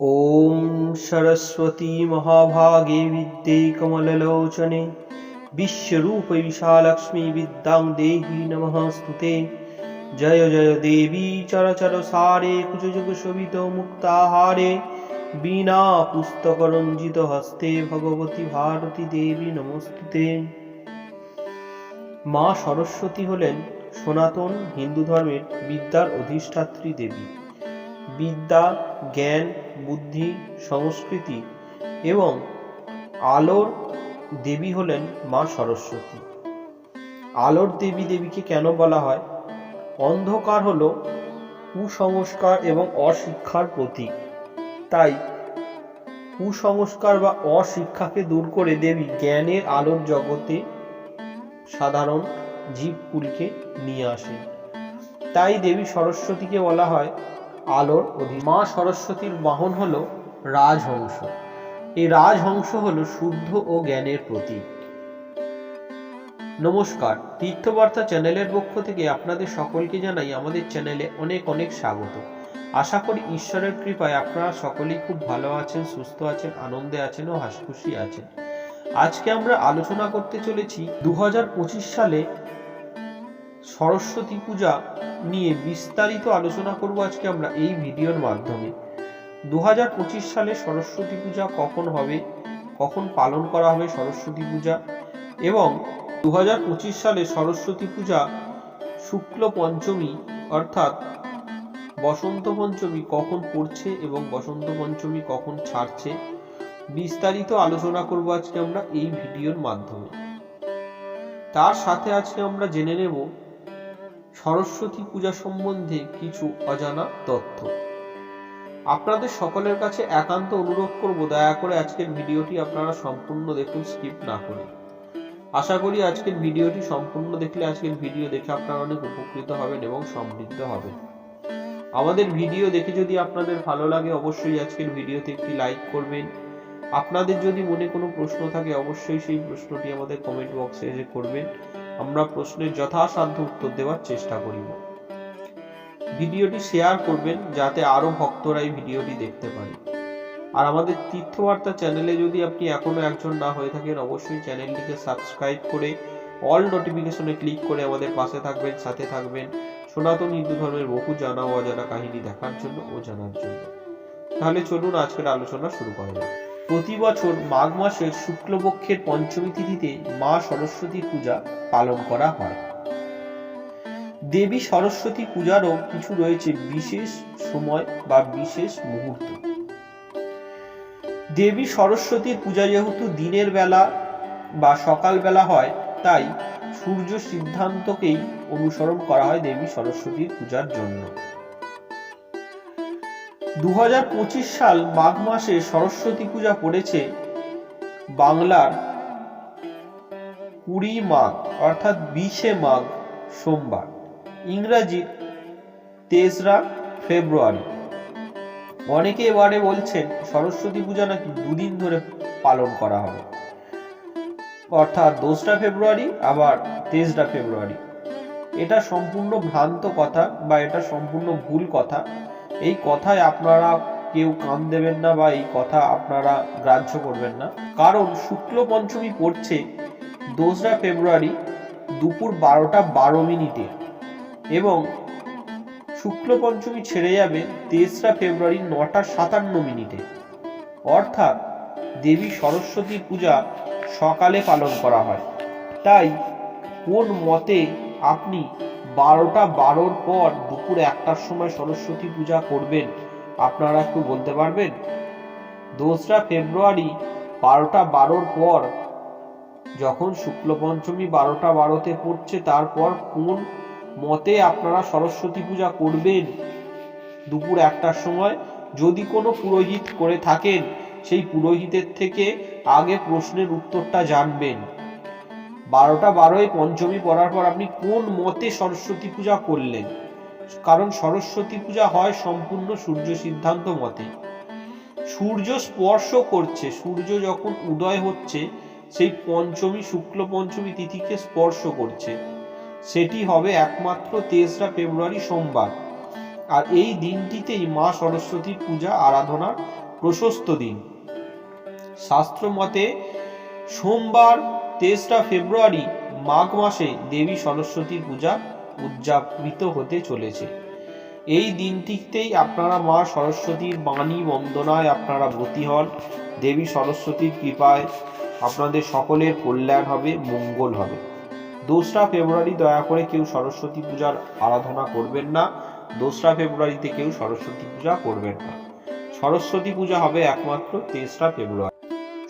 ॐ सरस्वती महाभागे विद्ये कमललोचने विश्वरूपविशालक्ष्मी विद्यां देहि नमः ते जय जय देवी चरचरसारे कुजजुगशोभित मुक्ताहारे বিনা পুস্তকরঞ্জিত হস্তে ভগবতী ভারতী দেবী নমস্তুতে মা সরস্বতী হলেন সনাতন হিন্দু ধর্মের বিদ্যার অধিষ্ঠাত্রী দেবী বিদ্যা, জ্ঞান, বুদ্ধি, সংস্কৃতি এবং আলোর দেবী হলেন মা সরস্বতী। আলোর দেবী দেবীকে কেন বলা হয়? অন্ধকার হলো কুসংস্কার এবং অশিক্ষার প্রতীক। তাই কুসংস্কার বা অশিক্ষাকে দূর করে দেবী জ্ঞানের আলোর জগতে সাধারণ জীবকুলকে নিয়ে আসেন। তাই দেবী সরস্বতীকে বলা হয় আলোর অধি মা সরস্বতীর বাহন হল রাজহংস। এই রাজহংস হল শুদ্ধ ও জ্ঞানের প্রতীক। নমস্কার, তীর্থবার্তা চ্যানেলের পক্ষ থেকে আপনাদের সকলকে জানাই আমাদের চ্যানেলে অনেক অনেক স্বাগত। আশা করি ঈশ্বরের কৃপায় আপনারা সকলেই খুব ভালো আছেন, সুস্থ আছেন, আনন্দে আছেন ও হাসখুশি আছেন। আজকে আমরা আলোচনা করতে চলেছি দু হাজার পঁচিশ সালে সরস্বতী পূজা নিয়ে বিস্তারিত আলোচনা করব আজকে আমরা এই ভিডিওর মাধ্যমে। দু হাজার পঁচিশ সালে সরস্বতী পূজা কখন হবে? কখন পালন করা হবে সরস্বতী পূজা? এবং দু হাজার পঁচিশ সালে সরস্বতী পূজা শুক্ল পঞ্চমী অর্থাৎ বসন্ত পঞ্চমী কখন পড়ছে এবং বসন্ত পঞ্চমী কখন ছাড়ছে? বিস্তারিত আলোচনা করব আজকে আমরা এই ভিডিওর মাধ্যমে। তার সাথে আজকে আমরা জেনে নেব সরস্বতী পূজা সম্বন্ধে কিছু অজানা তথ্য। আপনাদের সকলের কাছে একান্ত অনুরোধ করব, দয়া করে আজকের ভিডিওটি আপনারা সম্পূর্ণ দেখুন, স্কিপ না করে। আশা করি আজকের ভিডিওটি সম্পূর্ণ দেখলে আজকের ভিডিও দেখে আপনারা অনেক উপকৃত হবেন এবং সমৃদ্ধ হবেন। আমাদের ভিডিও দেখে যদি আপনাদের ভালো লাগে, অবশ্যই আজকের ভিডিওতে একটি লাইক করবেন। আপনাদের যদি মনে কোনো প্রশ্ন থাকে, অবশ্যই সেই প্রশ্নটি আমাদের কমেন্ট বক্সে এসে করবেন। আমরা প্রশ্নের যথাসাধ্য উত্তর দেওয়ার চেষ্টা করিব ভিডিওটি শেয়ার করবেন যাতে আরও ভক্তরা এই ভিডিওটি দেখতে পারে। আর আমাদের তীর্থবার্তা চ্যানেলে যদি আপনি এখনও একজন না হয়ে থাকেন, অবশ্যই চ্যানেলটিকে সাবস্ক্রাইব করে অল নোটিফিকেশনে ক্লিক করে আমাদের পাশে থাকবেন, সাথে থাকবেন সনাতন হিন্দু ধর্মের বহু জানা অজানা কাহিনী দেখার জন্য ও জানার জন্য। তাহলে চলুন আজকের আলোচনা শুরু করা যাক। প্রতি বছর মাঘ মাসের শুক্লপক্ষের পঞ্চমী তিথিতে মা সরস্বতী পূজা পালন করা হয়। দেবী সরস্বতী পূজারও কিছু রয়েছে বিশেষ সময় বা বিশেষ মুহূর্ত। দেবী সরস্বতীর পূজা যেহেতু দিনের বেলা বা সকাল বেলা হয়, তাই সূর্য সিদ্ধান্তকেই অনুসরণ করা হয় দেবী সরস্বতীর পূজার জন্য। দু হাজার পঁচিশ সাল মাঘ মাসে সরস্বতী পূজা পড়েছে বাংলার কুড়ি মাঘ, অর্থাৎ বিশে মাঘ সোমবার, ইংরাজির তেসরা ফেব্রুয়ারি। অনেকে এবারে বলছেন সরস্বতী পূজা নাকি দুদিন ধরে পালন করা হবে। অর্থাৎ দোসরা ফেব্রুয়ারি, আবার তেসরা ফেব্রুয়ারি। এটা সম্পূর্ণ ভ্রান্ত কথা বা এটা সম্পূর্ণ ভুল কথা। এই কথায় আপনারা কেউ কান দেবেন না বা এই কথা আপনারা গ্রাহ্য করবেন না। কারণ শুক্ল পঞ্চমী পড়ছে দোসরা ফেব্রুয়ারি দুপুর বারোটা বারো মিনিটে এবং শুক্ল পঞ্চমী ছেড়ে যাবে তেসরা ফেব্রুয়ারি নটা সাতান্ন মিনিটে। অর্থাৎ দেবী সরস্বতীর পূজা সকালে পালন করা হয়। তাই কোন মতে আপনি বারোটা বারোর পর দুপুর একটার সময় সরস্বতী পূজা করবেন। আপনারা একটু বলতে পারবেন? দোসরা ফেব্রুয়ারি বারোটা বারোর পর যখন শুক্ল পঞ্চমী বারোটা বারোতে পড়ছে, তারপর কোন মতে আপনারা সরস্বতী পূজা করবেন? দুপুর একটার সময় যদি কোনো পুরোহিত করে থাকেন, সেই পুরোহিতের থেকে আগে প্রশ্নের উত্তরটা জানবেন। বারোটা বারোয় পঞ্চমী পড়ার পর আপনি কোন মতে সরস্বতী পূজা করলেন? কারণ সরস্বতী পূজা হয় সম্পূর্ণ সূর্য সিদ্ধান্ত মতে। সূর্য স্পর্শ করছে, সূর্য যখন উদয় হচ্ছে, সেই পঞ্চমী, শুক্ল পঞ্চমী তিথিকে স্পর্শ করছে। সেটি হবে একমাত্র তেসরা ফেব্রুয়ারি সোমবার। আর এই দিনটিতেই মা সরস্বতীর পূজা, আরাধনার প্রশস্ত দিন। শাস্ত্র মতে, সোমবার তেসরা ফেব্রুয়ারি মাঘ মাসে দেবী সরস্বতীর পূজা উদযাপিত হতে চলেছে। এই দিনটিতেই আপনারা মা সরস্বতীর বাণী বন্দনায় আপনারা ব্রতী হন। দেবী সরস্বতীর কৃপায় আপনাদের সকলের কল্যাণ হবে, মঙ্গল হবে। দোসরা ফেব্রুয়ারি দয়া করে কেউ সরস্বতী পূজার আরাধনা করবেন না। দোসরা ফেব্রুয়ারিতে কেউ সরস্বতী পূজা করবেন না। সরস্বতী পূজা হবে একমাত্র তেসরা ফেব্রুয়ারি।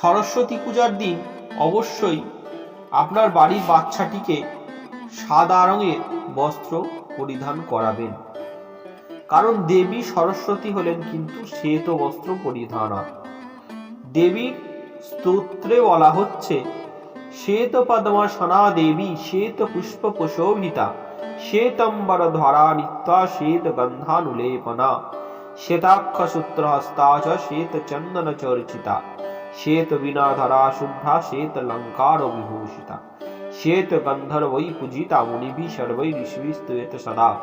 সরস্বতী পূজার দিন অবশ্যই আপনার বাড়ির বাচ্চাটিকে সাদা রঙের বস্ত্র পরিধান করাবেন। কারণ দেবী সরস্বতী হলেন কিন্তু শ্বেত বস্ত্র পরিধানা দেবীর স্তোত্রে বলা হচ্ছে, শ্বেত পদ্মাসনা দেবী, শ্বেত পুষ্প প্রশোভিতা শ্বেতম্বর ধরা নিত্যা, শ্বেত গন্ধানুলেপনা শ্বেতাক্ষ সূত্র হস্তা চ, শ্বেত চন্দন চর্চিতা। শ্বেত বিনাধরা শুভ্রা শ্বেত লঙ্কার বিভূষিতা শ্বেত গন্ধর্বৈ পূজিতা মুনিভি সর্বৈ স্তুয়ত সদা।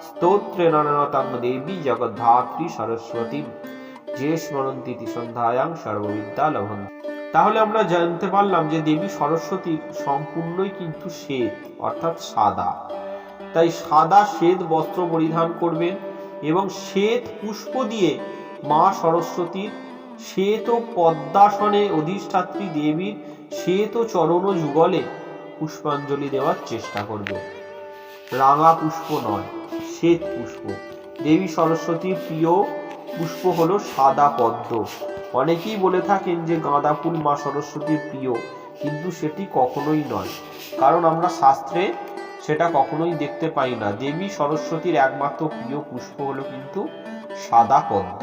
স্তোত্রে ননতং দেবী জগদ্ধাত্রী সরস্বতী। যে স্মরন্তি সন্ধ্যায়াং সর্ববিদ্যা লভন্ত। তাহলে আমরা জানতে পারলাম যে দেবী সরস্বতী সম্পূর্ণই কিন্তু শ্বেত, অর্থাৎ সাদা। তাই সাদা শ্বেত বস্ত্র পরিধান করবেন এবং শ্বেত পুষ্প দিয়ে মা সরস্বতীর শ্বেত পদ্মাসনে অধিষ্ঠাত্রী দেবীর শ্বেত চরণ যুগলে পুষ্পাঞ্জলি দেওয়ার চেষ্টা করবে। রাঙা পুষ্প নয়, শ্বেত পুষ্প। দেবী সরস্বতীর প্রিয় পুষ্প হলো সাদা পদ্ম। অনেকেই বলে থাকেন যে গাঁদা ফুল মা সরস্বতীর প্রিয়, কিন্তু সেটি কখনোই নয়। কারণ আমরা শাস্ত্রে সেটা কখনোই দেখতে পাই না। দেবী সরস্বতীর একমাত্র প্রিয় পুষ্প হলো কিন্তু সাদা পদ্ম।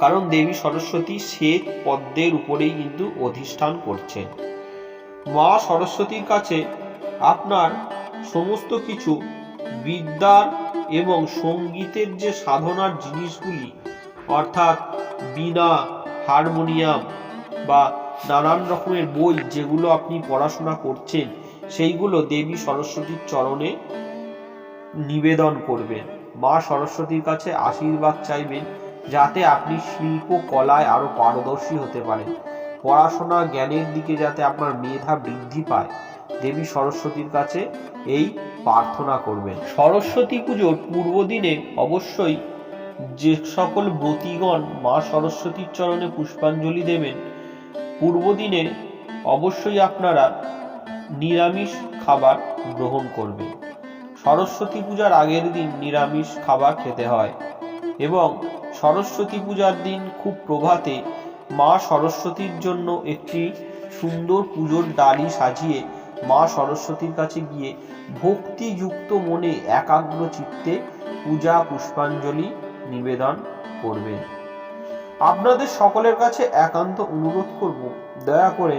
কারণ দেবী সরস্বতী শ্বেত পদ্মের উপরেই কিন্তু অধিষ্ঠান করছেন। মা সরস্বতীর কাছে আপনার সমস্ত কিছু বিদ্যার এবং সঙ্গীতের যে সাধনার জিনিসগুলি, অর্থাৎ বীণা, হারমোনিয়াম বা নানান রকমের বই যেগুলো আপনি পড়াশোনা করছেন, সেইগুলো দেবী সরস্বতীর চরণে নিবেদন করবেন। মা সরস্বতীর কাছে আশীর্বাদ চাইবেন। যাতে আপনি শিল্প কলায় আরও পারদর্শী হতে পারেন। পড়াশোনা জ্ঞানের দিকে যাতে আপনার মেধা বৃদ্ধি পায়। দেবী সরস্বতীর কাছে এই প্রার্থনা করবেন। সরস্বতী পুজোর পূর্ব দিনে অবশ্যই যে সকল ব্রতীগণ মা সরস্বতীর চরণে পুষ্পাঞ্জলি দেবেন, পূর্ব দিনে অবশ্যই আপনারা নিরামিষ খাবার গ্রহণ করবেন। সরস্বতী পূজার আগের দিন নিরামিষ খাবার খেতে হয় এবং সরস্বতী পূজার দিন খুব প্রভাতে মা সরস্বতীর জন্য একটি সুন্দর পুজোর ডালি সাজিয়ে মা সরস্বতীর কাছে গিয়ে ভক্তিযুক্ত মনে একাগ্র চিত্তে পূজা পুষ্পাঞ্জলি নিবেদন করবেন। আপনাদের সকলের কাছে একান্ত অনুরোধ করব, দয়া করে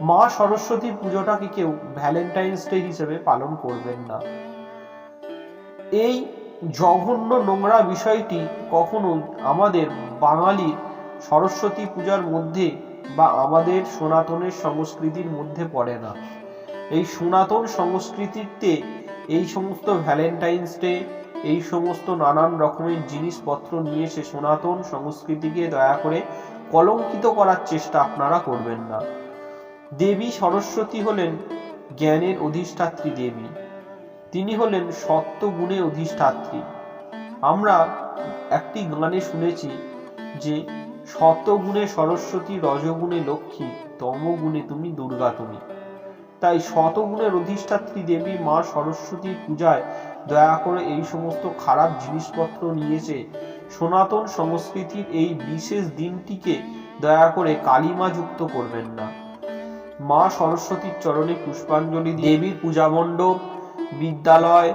মা সরস্বতীর পুজোটাকে কেউ ভ্যালেন্টাইন্স ডে হিসেবে পালন করবেন না। এই জঘন্য নোংরা বিষয়টি কখনো আমাদের বাঙালির সরস্বতী পূজার মধ্যে বা আমাদের সনাতনের সংস্কৃতির মধ্যে পড়ে না। এই সনাতন সংস্কৃতিতে এই সমস্ত ভ্যালেন্টাইন্স ডে এই সমস্ত নানান রকমের জিনিসপত্র নিয়ে এসে সনাতন সংস্কৃতিকে দয়া করে কলঙ্কিত করার চেষ্টা আপনারা করবেন না। দেবী সরস্বতী হলেন জ্ঞানের অধিষ্ঠাত্রী দেবী। তিনি হলেন সত্য গুণে অধিষ্ঠাত্রী। আমরা একটি গানে শুনেছি যে শতগুণে সরস্বতী, রজগুণে লক্ষ্মী, তমগুণে তুমি দুর্গা তুমি। তাই শতগুণের অধিষ্ঠাত্রী দেবী মা সরস্বতীর পূজায় দয়া করে এই সমস্ত খারাপ জিনিসপত্র নিয়েছে। সনাতন সংস্কৃতির এই বিশেষ দিনটিকে দয়া করে কালিমা যুক্ত করবেন না। মা সরস্বতীর চরণে পুষ্পাঞ্জলি দেবীর পূজা মণ্ডপ বিদ্যালয়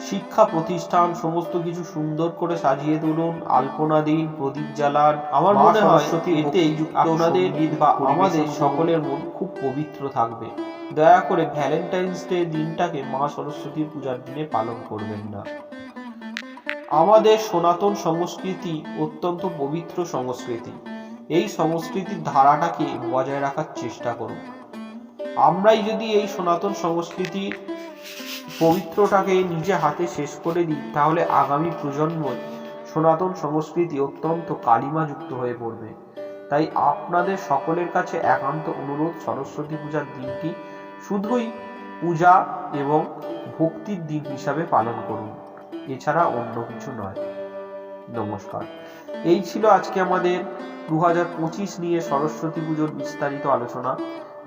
শিক্ষা প্রতিষ্ঠান সমস্ত কিছু সুন্দর করে সাজিয়ে তুলুন। আলপনা দিন প্রদীপ জ্বালান আমার মনে হয় এতেই আপনাদের বা আমাদের সকলের মন খুব পবিত্র থাকবে। দয়া করে ভ্যালেন্টাইন্স ডে দিনটাকে মা সরস্বতীর পূজার দিনে পালন করবেন না। আমাদের সনাতন সংস্কৃতি অত্যন্ত পবিত্র সংস্কৃতি। এই সংস্কৃতির ধারাটাকে বজায় রাখার চেষ্টা করুন। আমরাই যদি এই সনাতন সংস্কৃতির পবিত্রটাকে নিজে হাতে শেষ করে দিই, তাহলে আগামী প্রজন্ম সনাতন সংস্কৃতি অত্যন্ত কালিমাযুক্ত হয়ে পড়বে। তাই আপনাদের সকলের কাছে একান্ত অনুরোধ, সরস্বতী পূজার দিনটি শুধুই পূজা এবং ভক্তির দিন হিসাবে পালন করুন, এছাড়া অন্য কিছু নয়। নমস্কার। এই ছিল আজকে আমাদের দু হাজার পঁচিশ নিয়ে সরস্বতী পুজোর বিস্তারিত আলোচনা।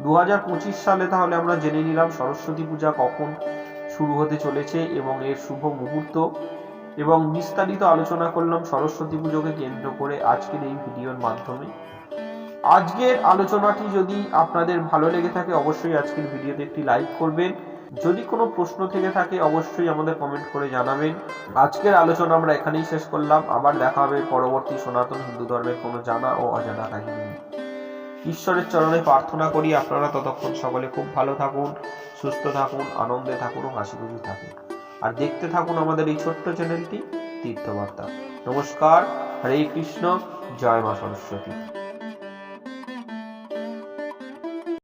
দু হাজার পঁচিশ সালে তাহলে আমরা জেনে নিলাম সরস্বতী পূজা কখন শুরু হতে চলেছে এবং এর শুভ মুহূর্ত। এবং বিস্তারিত আলোচনা করলাম সরস্বতী পুজোকে কেন্দ্র করে আজকের এই ভিডিওর মাধ্যমে। আজকের আলোচনাটি যদি আপনাদের ভালো লেগে থাকে, অবশ্যই আজকের ভিডিওতে একটি লাইক করবেন। যদি কোনো প্রশ্ন থেকে থাকে, অবশ্যই আমাদের কমেন্ট করে জানাবেন। আজকের আলোচনা আমরা এখানেই শেষ করলাম। আবার দেখা হবে পরবর্তী সনাতন হিন্দু ধর্মের কোনো জানা ও অজানা কাহিনী। ঈশ্বরের চরণে প্রার্থনা করি আপনারা ততক্ষণ সকলে খুব ভালো থাকুন, সুস্থ থাকুন, আনন্দে থাকুন ও হাসি খুশি থাকুন। আর দেখতে থাকুন আমাদের এই ছোট্ট চ্যানেলটি, তীর্থবার্তা। নমস্কার, হরে কৃষ্ণ, জয় মা সরস্বতী।